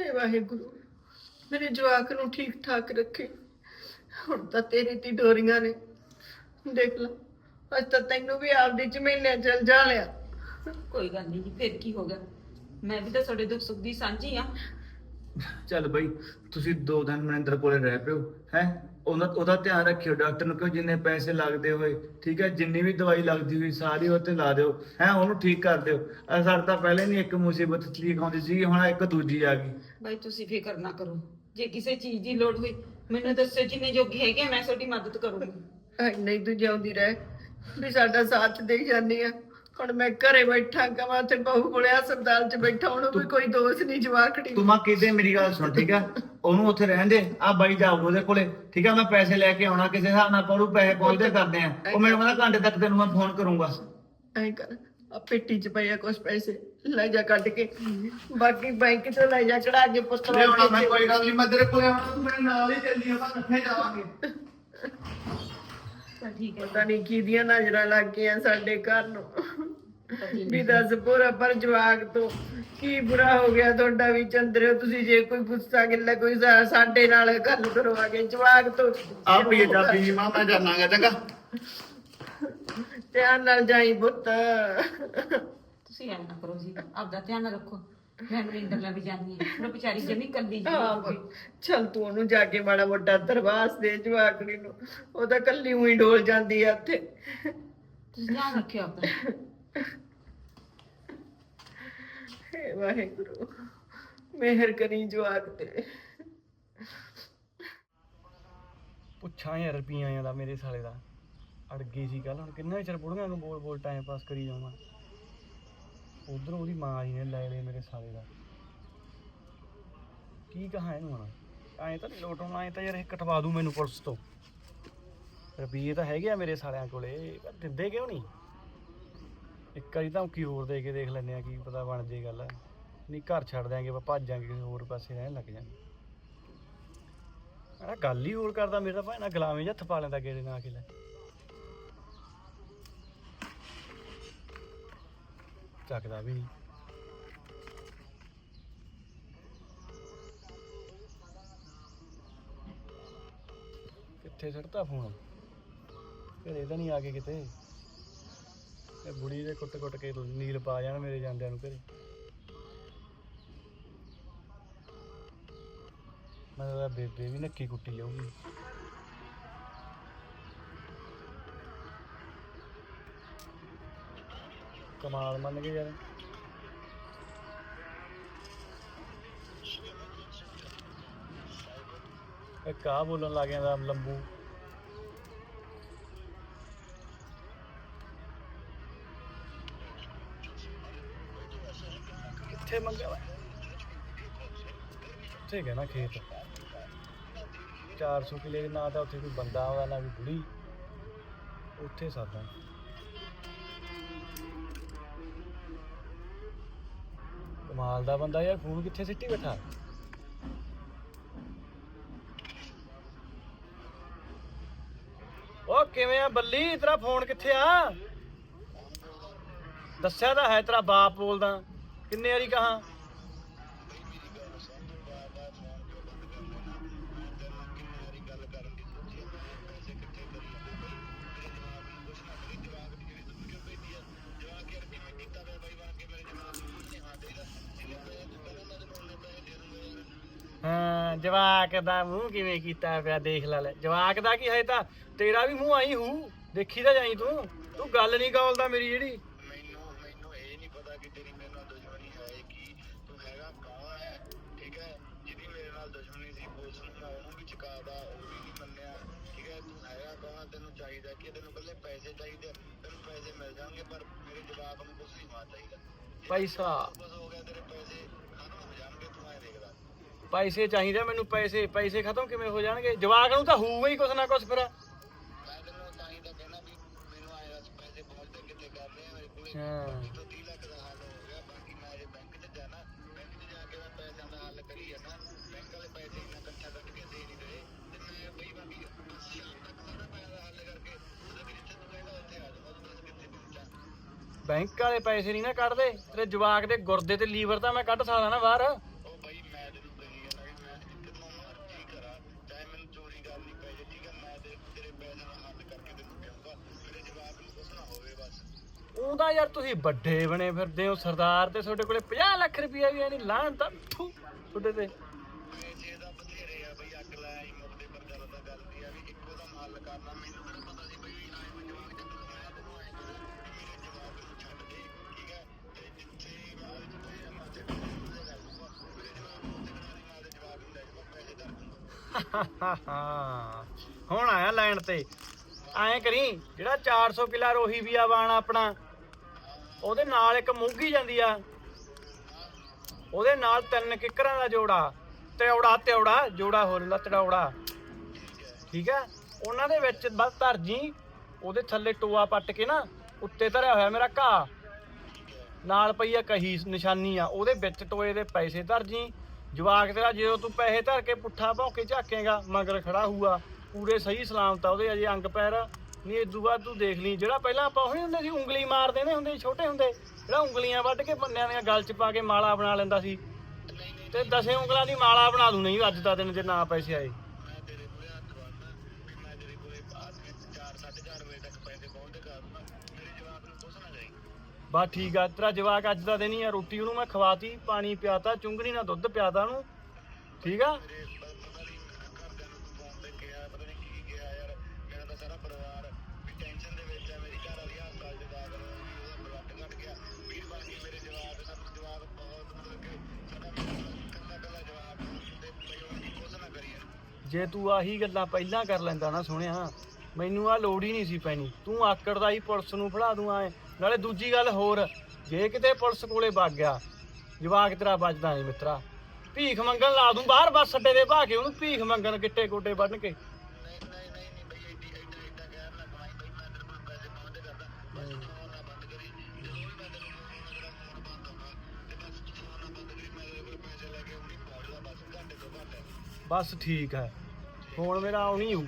ਹੇ ਵਾਹਿਗੁਰੂ ਮੇਰੇ ਜਵਾਕ ਨੂੰ ਠੀਕ ਠਾਕ ਰੱਖੇ। ਹੁਣ ਤਾਂ ਤੇਰੀ ਤੀ ਡੋਰੀਆਂ ਨੇ। ਦੇਖ ਲੈ ਅੱਜ ਤਾਂ ਤੈਨੂੰ ਵੀ ਆਪਦੀ ਜ਼ਮੀਨੇ ਚਲ ਜਾ ਲਿਆ। ਕੋਈ ਗੱਲ ਨਹੀਂ ਜੀ ਫਿਰ ਕੀ ਹੋ ਗਿਆ? ਮੈਂ ਵੀ ਤਾਂ ਤੁਹਾਡੇ ਦੁੱਖ ਸੁੱਖ ਦੀ ਸਾਂਝੀ ਆ। ਚੱਲ ਬਈ ਤੁਸੀਂ ਦੋ ਦਿਨ ਮਨਿੰਦਰ ਕੋਲੇ ਰਹਿ ਪਿਓ ਹੈ? ਉਹਦਾ ਉਹਦਾ ਧਿਆਨ ਰੱਖਿਓ ਡਾਕਟਰ ਨੂੰ ਕਿਉਂ ਜਿੰਨੇ ਪੈਸੇ ਲੱਗਦੇ ਹੋਏ ਠੀਕ ਹੈ? ਜਿੰਨੀ ਵੀ ਦਵਾਈ ਲੱਗਦੀ ਹੋਈ ਸਾਰੀ ਉਹ ਤੇ ਲਾ ਦਿਓ। ਹੈ ਉਹਨੂੰ ਠੀਕ ਕਰ ਦਿਓ। ਅਹ ਸਾਡੇ ਤਾਂ ਪਹਿਲੇ ਨਹੀਂ ਇੱਕ ਮੁਸੀਬਤ ਠੀਕ ਆਉਂਦੀ ਸੀ ਹੁਣ ਇੱਕ ਦੂਜੀ ਆ ਗਈ। ਬਾਈ ਤੁਸੀਂ ਫਿਕਰ ਨਾ ਕਰੋ। ਜੇ ਕਿਸੇ ਚੀਜ਼ ਦੀ ਲੋੜ ਹੋਈ ਮੈਨੂੰ ਦੱਸਿਓ ਜਿੰਨੇ ਜੋਗੀ ਹੈਗੇ ਆ, ਮੈਂ ਤੁਹਾਡੀ ਮਦਦ ਕਰੂੰਗੀ। ਨਹੀਂ ਤੂੰ ਜਿਉਂਦੀ ਰਹਿ ਵੀ ਸਾਡਾ ਸਾਥ ਦੇ ਜਾਂਦੀ ਆ। ਹੁਣ ਮੈਂ ਘਰੇ ਬੈਠਾ ਕਵਾਂ ਤੇ ਬਹੂ ਕੋਲੇ ਹਸਪਤਾਲ 'ਚ ਬੈਠਾ ਉਹਨੂੰ ਵੀ ਕੋਈ ਦੋਸ਼ ਨਹੀਂ ਜਵਾਕੜੀ ਤੂੰ ਮਾਂ ਕਿਤੇ ਮੇਰੀ ਗੱਲ ਸੁਣ ਠੀਕ ਆ? ਉਹਨੂੰ ਉੱਥੇ ਰਹਿਣ ਦੇ ਆ ਬਾਈ ਜਾਊਗਾ ਉਹਦੇ ਕੋਲੇ ਠੀਕ ਆ? ਮੈਂ ਪੈਸੇ ਲੈ ਕੇ ਆਉਣਾ ਕਿਸੇ ਹਿਸਾਬ ਨਾਲ ਪੜੂ ਪੈਸੇ ਪਹੁੰਚਦੇ ਕਰਦੇ ਆ। ਉਹ ਮੈਨੂੰ ਕਹਿੰਦਾ ਘੰਟੇ ਤੱਕ ਤੈਨੂੰ ਮੈਂ ਫੋਨ ਕਰੂੰਗਾ। ਐ ਕਰ। ਆ ਪੇਟੀ 'ਚ ਪਏ ਆ ਕੁਝ ਪੈਸੇ ਲੈ ਜਾ ਕੱਢ ਕੇ ਬਾਕੀ ਬੈਂਕ 'ਚੋਂ ਲੈ ਜਾ ਚੜਾ ਕੇ ਪੁੱਤ ਲਿਆਉਣਾ ਮੈਂ ਕੋਈ ਗੱਲ ਨਹੀਂ ਮੈਂ ਤੇਰੇ ਕੋਲੇ ਆਉਣਾ ਤੂੰ ਮੇਰੇ ਨਾਲ ਹੀ ਚੱਲੀ ਆਪਾਂ ਇਕੱਠੇ ਜਾਵਾਂਗੇ ਠੀਕ ਹੈ ਪਤਾ ਨਹੀਂ ਕਿਹਦੀਆਂ ਨਜ਼ਰਾਂ ਲੱਗ ਗਈਆਂ ਸਾਡੇ ਘਰ ਨੂੰ ਵੀ ਦੱਸ ਪੂਰਾ ਪਰ ਜਵਾਕ ਤੋਂ ਕੀ ਬੁਰਾ ਹੋ ਗਿਆ ਤੁਹਾਡਾ ਵੀ ਚੰਦਰਿਓ ਤੁਸੀਂ ਜੇ ਕੋਈ ਗੁੱਸਾ ਗਿੱਲਾ ਕੋਈ ਸਾ- ਸਾਡੇ ਨਾਲ ਗੱਲ ਕਰੋ ਆ ਕੇ ਜਵਾਕ ਤੋਂ ਆ ਪੀਏ ਜਾ ਪੀ ਮਾਂ ਮੈਂ ਜਾਣਾਗਾ ਚੰਗਾ ਧਿਆਨ ਨਾਲ ਜਾਈ ਪੁੱਤ। ਤੁਸੀਂ ਐਂ ਨਾ ਕਰੋ ਜੀ ਆਪਦਾ ਧਿਆਨ ਰੱਖੋ। ਮੈਂ ਮਰਿੰਦਰ ਲੈ ਵੀ ਜਾਣੀ ਹੈ ਉਹ ਵਿਚਾਰੀ ਜਮੀ ਕੱਲੀ ਜੀ। ਚੱਲ ਤੂੰ ਉਹਨੂੰ ਜਾ ਕੇ ਮਾੜਾ ਮੋਟਾ ਦਰਵਾਸ ਦੇ ਜਵਾਕੜੀ ਨੂੰ ਉਹ ਤਾਂ ਕੱਲੀ ਉਹੀ ਡੋਲ ਜਾਂਦੀ ਆ ਉੱਥੇ। ਤੁਸੀਂ ਧਿਆਨ ਰੱਖਿਓ ਆਪਦਾ। ਹੇ ਵਾਹਿਗੁਰੂ ਮਿਹਰ ਕਰੀ ਜਵਾਕ ਤੇ। ਪੁੱਛਾਂ ਯਾਰ ਰੁਪਈਆਂ ਦਾ ਮੇਰੇ ਸਾਲੇ ਦਾ। ਅੜ ਗਈ ਸੀ ਕੱਲ ਹੁਣ ਕਿੰਨਾ ਚਿਰ ਬੁੜੀਆਂ ਨੂੰ ਬੋਲ ਬੋਲ ਟਾਈਮ ਪਾਸ ਕਰੀ ਜਾਵਾਂ। ਉਧਰ ਉਹਦੀ ਮਾਂ ਆਈ ਨੇ ਲੈ ਲਏ ਮੇਰੇ ਸਾਲੇ ਦਾ। ਕੀ ਕਹਾ ਇਹਨੂੰ ਹੁਣ? ਐਂ ਤਾਂ ਨਹੀਂ ਲੋਟ ਐਂ ਤਾਂ ਯਾਰ ਇਹ ਕਟਵਾ ਦੂ ਮੈਨੂੰ ਪੁਲਿਸ ਤੋਂ। ਰੁਪਈਏ ਤਾਂ ਹੈਗੇ ਆ ਮੇਰੇ ਸਾਲਿਆਂ ਕੋਲੇ, ਪਰ ਦਿੰਦੇ ਕਿਉਂ ਨਹੀਂ? ਇੱਕ ਵਾਰੀ ਤਾਂ ਕੀ ਹੋਰ ਦੇ ਕੇ ਦੇਖ ਲੈਂਦੇ ਆ ਕੀ ਪਤਾ ਬਣ ਜੇ ਗੱਲ। ਨਹੀਂ, ਘਰ ਛੱਡ ਦਿਆਂਗੇ, ਆਪਾਂ ਭੱਜ ਜਾਾਂਗੇ ਕਿਸੇ ਹੋਰ ਪਾਸੇ, ਰਹਿਣ ਲੱਗ ਜਾਾਂਗੇ। ਆ ਗੱਲ ਹੀ ਹੋਰ ਕਰਦਾ, ਮੇਰਾ ਭਾਈ ਨਾ ਗੁਲਾਮੀ ਹੱਥ ਪਾ ਲੈਂਦਾ, ਗੇੜੇ ਨਾ ਕੇ ਲੈ। ਚੱਕਦਾ ਵੀ। ਕਿੱਥੇ ਛੱਡਤਾ ਫੋਨ ਘਰੇ ਤਾਂ ਨਹੀਂ ਆ ਕੇ ਕਿਤੇ। ਇਹ ਬੁੜੀ ਦੇ ਕੁੱਟ ਕੁੱਟ ਕੇ ਨੀਲ ਪਾ ਜਾਣ ਮੇਰੇ ਜਾਂਦਿਆਂ ਨੂੰ ਘਰੇ। ਮੈਂ ਤਾਂ ਬੇਬੇ ਵੀ ਨੱਕੀ ਕੁੱਟੀ ਜਾਊਗੀ। ਕਮਾਲ ਮੰਨ ਗਏ ਯਾਰ ਇੱਕ ਆ ਬੋਲਣ ਲੱਗ ਗਿਆ ਦਾ ਲੰਬੂ ਕਿੱਥੇ ਮੰਗਿਆ ਵਾ ਠੀਕ ਹੈ ਨਾ ਖੇਤ 400 ਕਿਲੇ ਦੇ ਨਾਂ ਤਾਂ ਉੱਥੇ ਕੋਈ ਬੰਦਾ ਹੋਇਆ ਨਾ ਕੋਈ ਬੁੜੀ ਉੱਥੇ ਸਾਦਾ ਕਮਾਲ ਦਾ ਬੰਦਾ ਯਾਰ ਫੋਨ ਕਿੱਥੇ ਸਿੱਟੀ ਬੈਠਾ? ਉਹ ਕਿਵੇਂ ਆ ਬੱਲੀ? ਤੇਰਾ ਫੋਨ ਕਿੱਥੇ ਆ? ਦੱਸਿਆ ਤਾਂ ਹੈ ਤੇਰਾ ਬਾਪ ਬੋਲਦਾ। ਕਿੰਨੇ ਵਾਰੀ ਕਹਾ? ਜਵਾਕ ਦਾ ਮੂੰਹ ਕਿਵੇਂ ਕੀਤਾ ਪਿਆ ਦੇਖ ਲੈ ਲੈ। ਜਵਾਕ ਦਾ ਕੀ ਹੈ ਤਾਂ ਤੇਰਾ ਵੀ ਮੂੰਹ ਆਈ ਹੂ। ਦੇਖੀ ਤਾਂ ਜਾਈ ਤੂੰ। ਤੂੰ ਗੱਲ ਨਹੀਂ ਗਾਲਦਾ ਮੇਰੀ ਜਿਹੜੀ। ਮੈਨੂੰ ਮੈਨੂੰ ਇਹ ਨਹੀਂ ਪਤਾ ਕਿ ਤੇਰੀ ਮੇਰੇ ਨਾਲ ਦੁਸ਼ਮਣੀ ਹੈ ਕਿ। ਤੂੰ ਹੈਗਾ ਕੌਣ ਹੈ ਠੀਕ ਹੈ? ਜਿਹਦੀ ਮੇਰੇ ਨਾਲ ਦੁਸ਼ਮਣੀ ਸੀ ਪੁਲਿਸ ਨੂੰ ਮੈਂ ਉਹਨੂੰ ਵੀ ਚੁਕਾਦਾ ਉਹ ਵੀ ਨਹੀਂ ਮੰਨਿਆ। ਠੀਕ ਹੈ? ਤੂੰ ਹੈਗਾ ਕੌਣ ਤੈਨੂੰ ਚਾਹੀਦਾ ਕਿ ਤੈਨੂੰ ਕੱਲੇ ਪੈਸੇ ਚਾਹੀਦੇ ਤੈਨੂੰ ਪੈਸੇ ਮਿਲ ਜਾਣਗੇ ਪਰ ਮੇਰੇ ਜਵਾਬ ਨੂੰ ਕੁਝ ਨਹੀਂ ਮਾ ਚਾਹੀਦਾ। ਪੈਸਾ ਬਸ ਹੋ ਗਿਆ ਤੇਰੇ ਪੈਸੇ ਖਤਮ ਹੋ ਜਾਣਗੇ ਤੂੰ ਐ ਦੇਖਦਾ ਪੈਸੇ ਚਾਹੀਦੇ ਮੈਨੂੰ ਪੈਸੇ ਪੈਸੇ ਖਤਮ ਕਿਵੇਂ ਹੋ ਜਾਣਗੇ? ਜਵਾਕ ਨੂੰ ਤਾਂ ਹੋਊਗਾ ਹੀ ਕੁਛ ਨਾ ਕੁਛ ਫਿਰ। ਮੈਂ ਤੈਨੂੰ ਤਾਂ ਹੀ ਤਾਂ ਕਹਿਣਾ ਵੀ ਮੈਨੂੰ ਆਏ ਦੱਸ ਪੈਸੇ ਪਹੁੰਚਦੇ ਕਿੱਥੇ ਕਰਦੇ ਆ ਮੇਰੇ ਕੋਲੇ ਹਾਂ ਤੋਂ 30 ਲੱਖ ਦਾ ਹੱਲ ਹੋ ਗਿਆ ਬਾਕੀ ਮੈਂ ਜੇ ਬੈਂਕ 'ਚ ਜਾਣਾ ਬੈਂਕ 'ਚ ਜਾ ਕੇ ਮੈਂ ਪੈਸਿਆਂ ਦਾ ਹੱਲ ਕਰੀ ਜਾਣਾ ਬੈਂਕ ਵਾਲੇ ਪੈਸੇ ਇੰਨਾ ਇਕੱਠਾ ਕੱਢ ਕੇ ਦੇ ਨਹੀਂ ਰਹੇ ਤੇ ਮੈਂ ਬਈ ਬਾਕੀ ਸ਼ਾਮ ਤੱਕ ਸਾਰਾ ਪੈਸਾ ਦਾ ਹੱਲ ਕਰਕੇ ਉਹਦੇ ਵਿੱਚ ਜਿੱਥੇ ਤੂੰ ਕਹਿੰਦਾ ਉੱਥੇ ਆ ਜਾਊਗਾ ਤੂੰ ਦੱਸ ਕਿੱਥੇ ਪਹੁੰਚਾਂ। ਬੈਂਕ ਵਾਲੇ ਪੈਸੇ ਨਹੀਂ ਨਾ ਕੱਢਦੇ ਤੇਰੇ ਜਵਾਕ ਦੇ ਗੁਰਦੇ ਤੇ ਲੀਵਰ ਤਾਂ ਮੈਂ ਕੱਢ ਸਕਦਾ ਨਾ ਬਾਹਰ ਉਹ ਬਈ ਮੈਂ ਤੈਨੂੰ ਕਹੀ ਜਾਂਦਾ ਵੀ ਮੈਂ ਕਿਤੋਂ ਮਰਜ਼ੀ ਕਰਾਂ ਚਾਹੇ ਮੈਨੂੰ ਚੋਰੀ ਕਰਨੀ ਪੈ ਜੇ ਠੀਕ ਹੈ ਮੈਂ ਤੇ ਤੇਰੇ ਪੈਸਿਆਂ ਦਾ ਹੱਲ ਕਰਕੇ ਤੈਨੂੰ ਦੇਵਾਂਗਾ ਮੇਰੇ ਜਵਾਬ ਨੂੰ ਕੁਛ ਨਾ ਹੋਵੇ ਬਸ ਉਹਦਾ ਯਾਰ ਤੁਸੀਂ ਵੱਡੇ ਬਣੇ ਫਿਰਦੇ ਹੋ ਸਰਦਾਰ ਤੇ ਤੁਹਾਡੇ ਕੋਲੇ 50 ਲੱਖ ਰੁਪਇਆ ਵੀ ਨਹੀਂ ਲਾਣ ਤਾਂ ਥੂ, ਤੁਹਾਡੇ ਤੇ। ਪੈਸੇ ਦਾ ਬਥੇਰੇ ਆ ਬਈ ਅੱਗ ਲਾਈ ਮੁੱਦੇ ਪਰ ਗੱਲ ਤਾਂ ਗੱਲ ਦੀ ਆ ਵੀ ਇੱਕੋ ਦਾ ਹੱਲ ਕਰਨਾ ਮੈਨੂੰ ਕਿਹੜਾ ਪਤਾ ਸੀ ਬਈ ਆਏ ਮੈਂ ਜਵਾਬ ਚੱਕ ਮੈਂ ਤੈਨੂੰ ਆਏ ਕਰ ਮੇਰੇ ਜਵਾਬ ਨੂੰ ਛੱਡ ਦੇ ਠੀਕ ਹੈ? ਤੇ ਜਿੱਥੇ ਮਾਲ ਤੇ ਉਹਦੇ ਗੱਲ ਨੂੰ ਮੇਰੇ ਜਵਾਬ ਨੂੰ ਤੇ ਕਰਾ ਦੀ ਮਾਲ ਦੇ ਜਵਾਬ ਨੂੰ ਲੈ ਜਾਵਾਂ ਪੈਸੇ ਦਰ ਦੂੰਗਾ ਹੁਣ ਆਇਆ ਲਾਈਨ ਤੇ। ਐਂ ਕਰੀ ਜਿਹੜਾ 400 ਕਿਲਾ ਰੋਹੀ ਵੀ ਆ ਬਾਣ ਆਪਣਾ ਉਹਦੇ ਨਾਲ ਇੱਕ ਮੂੰਗੀ ਜਾਂਦੀ ਆ। ਉਹਦੇ ਨਾਲ ਤਿੰਨ ਕਿੱਕਰਾਂ ਦਾ ਜੋੜਾ, ਤਿਉੜਾ ਤਿਉੜਾ, ਜੋੜਾ ਹੋ ਲੈਂਦਾ ਤੜੌੜਾ ਠੀਕ ਹੈ ਉਹਨਾਂ ਦੇ ਵਿੱਚ ਬਸ ਧਰ ਜੀ, ਉਹਦੇ ਥੱਲੇ ਟੋਆ ਪੱਟ ਕੇ ਨਾ, ਉੱਤੇ ਧਰਿਆ ਹੋਇਆ ਮੇਰਾ ਘਾਹ। ਨਾਲ ਪਈ ਆ ਕਹੀ ਨਿਸ਼ਾਨੀ ਆ, ਉਹਦੇ ਵਿੱਚ ਟੋਏ ਦੇ ਪੈਸੇ ਧਰ ਜੀ। ਜਵਾਕ ਤੇਰਾ ਜਦੋਂ ਤੂੰ ਪੈਸੇ ਧਰ ਕੇ ਪੁੱਠਾ ਭੌਂਕੇ ਝਾਕੇਗਾ, ਮਗਰ ਖੜਾ ਹੋਊਗਾ। ਪੂਰੇ ਸਹੀ ਸਲਾਮਤ ਆ ਉਹਦੇ ਅਜੇ ਅੰਗ ਪੈਰ। ਨਹੀਂ ਇਦੋਂ ਬਾਅਦ ਤੂੰ ਦੇਖ ਲਈ। ਜਿਹੜਾ ਪਹਿਲਾਂ ਆਪਾਂ ਉਹੀ ਹੁੰਦੇ ਸੀ ਉਂਗਲੀ ਮਾਰਦੇ ਨੇ ਹੁੰਦੇ ਸੀ, ਛੋਟੇ ਹੁੰਦੇ। ਜਿਹੜਾ ਉਂਗਲੀਆਂ ਵੱਢ ਕੇ ਬੰਦਿਆਂ ਦੀਆਂ ਗਲ 'ਚ ਪਾ ਕੇ ਮਾਲਾ ਬਣਾ ਲੈਂਦਾ ਸੀ। ਤੇ ਦਸੇ ਉਂਗਲਾਂ ਦੀ ਮਾਲਾ ਬਣਾ ਦੂੰ ਨਹੀਂ ਅੱਜ ਦਾ ਦਿਨ ਜੇ ਨਾ ਪੈਸੇ ਆਏ। ਮੈਂ ਤੇਰੇ ਕੋਲੇ ਹੱਥ ਬੰਨ੍ਹਦਾ ਵੀ ਮੈਂ ਤੇਰੇ ਕੋਲੇ ਬਾਅਦ ਵਿੱਚ 4 4:30 ਵਜੇ ਤੱਕ ਪੈਸੇ ਪਹੁੰਚ ਕਰ ਦੂੰਗਾ ਮੇਰੇ ਜਵਾਬ ਨੂੰ ਕੁਛ ਨਾ ਜਾਈ ਬਸ ਠੀਕ ਆ ਤੇਰਾ ਜਵਾਕ ਅੱਜ ਦਾ ਦਿਨ ਹੀ ਆ ਰੋਟੀ ਉਹਨੂੰ ਮੈਂ ਖਵਾਤੀ ਪਾਣੀ ਪਿਆਤਾ ਚੁੰਗਣੀ ਨਾਲ ਦੁੱਧ ਪਿਆਤਾ ਉਹਨੂੰ। ਠੀਕ ਆ? ਜੇ ਤੂੰ ਆਹੀ ਗੱਲਾਂ ਪਹਿਲਾਂ ਕਰ ਲੈਂਦਾ ਨਾ ਸੋਹਣਿਆ ਮੈਨੂੰ ਆ ਲੋੜ ਹੀ ਨਹੀਂ ਸੀ ਪੈਣੀ। ਤੂੰ ਆਕੜ ਦਾ ਹੀ ਪੁਲਿਸ ਨੂੰ ਫੜਾ ਦੂੰ ਆਏ ਨਾਲੇ ਦੂਜੀ ਗੱਲ ਹੋਰ, ਜੇ ਕਿਤੇ ਪੁਲਿਸ ਕੋਲੇ ਵਗ ਗਿਆ, ਜਵਾਕ ਤੇਰਾ ਬਚਦਾ ਨਹੀਂ ਮਿੱਤਰਾ। ਭੀਖ ਮੰਗਣ ਲਾ ਦੂੰ ਬਾਹਰ ਬੱਸ ਅੱਡੇ ਦੇ ਭਾ ਕੇ ਉਹਨੂੰ, ਭੀਖ ਮੰਗਣ ਗਿੱਟੇ ਗੋਡੇ ਵੱਢ ਕੇ। ਬਸ ਠੀਕ ਨਾਲ ਫੋਨ ਮੇਰਾ ਸੀ ਤੂੰ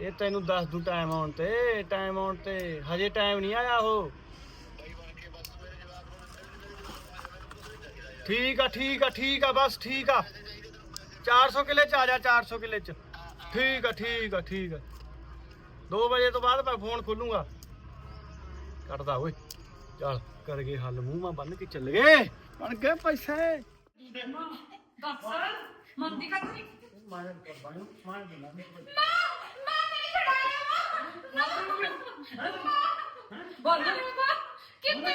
ਇਹ ਤੈਨੂੰ ਦੱਸ ਦੂੰ ਟਾਈਮ ਆਉਣ ਤੇ। ਟਾਈਮ ਆਉਣ ਤੇ ਹਜੇ ਟਾਈਮ ਨਹੀਂ ਆਇਆ ਉਹ। ਠੀਕ ਆ ਠੀਕ ਆ ਠੀਕ ਆ, ਬਸ ਠੀਕ ਆ। 400 ਕਿੱਲੇ ਚ ਆ ਜਾ 400 ਕਿੱਲੇ ਚ। ਠੀਕ ਆ ਠੀਕ ਆ ਠੀਕ ਆ। 2 ਵਜੇ ਤੋਂ ਬਾਅਦ ਮੈਂ ਫੋਨ ਖੋਲੂੰਗਾ ਕੱਟਦਾ ਓਏ ਚੱਲ ਕਰ ਗਏ ਹੱਲ ਮੂੰਹ ਮਾ ਬੰਨ ਕੇ ਚੱਲ ਗਏ ਬਣ ਗਏ ਪੈਸੇ ਦੱਸ ਮੰਦੀ ਕਾ ਤੂੰ ਮਾਂ ਮਾਂ ਮੈਨੂੰ ਛਡਾਇਆ ਬੋਲ ਕਿੰਨੇ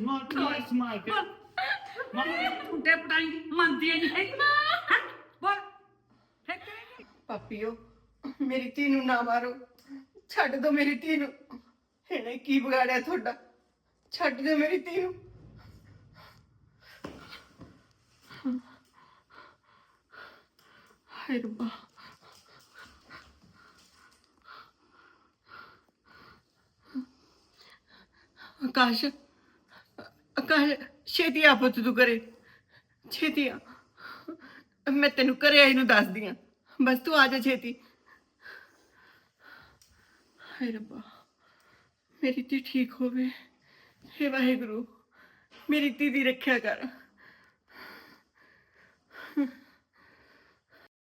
ਮਾਰ ਮਾਰ ਸਮਾਰ ਕੇ ਟੁੱਟੇ ਪਟਾਈ ਮੰਦੀ ਨਹੀਂ ਹੈ ਬੋਲ ਫੇਕ ਪਾਪੀਓ, ਮੇਰੀ ਧੀ ਨੂੰ ਨਾ ਮਾਰੋ। ਛੱਡ ਦਿਓ ਮੇਰੀ ਧੀ ਨੂੰ। ਇਹਨੇ ਕੀ ਵਿਗਾੜਿਆ ਤੁਹਾਡਾ? ਛੱਡ ਦਿਓ ਮੇਰੀ ਧੀ ਨੂੰ। ਹਾਏ ਰੱਬਾ। ਆਕਾਸ਼ ਆਕਾਸ਼, ਛੇਤੀ ਆਪਤ ਤੂੰ ਕਰੇ ਛੇਤੀ ਆ। ਮੈਂ ਤੈਨੂੰ ਘਰੇ ਆਈ ਨੂੰ ਦੱਸਦੀ ਆ। ਬਸ ਤੂੰ ਆ ਜਾ ਛੇਤੀ। ਹਾਏ ਰੱਬਾ, ਮੇਰੀ ਧੀ ਠੀਕ ਹੋਵੇ। ਹੇ ਵਾਹਿਗੁਰੂ, ਮੇਰੀ ਧੀ ਦੀ ਰੱਖਿਆ ਕਰ।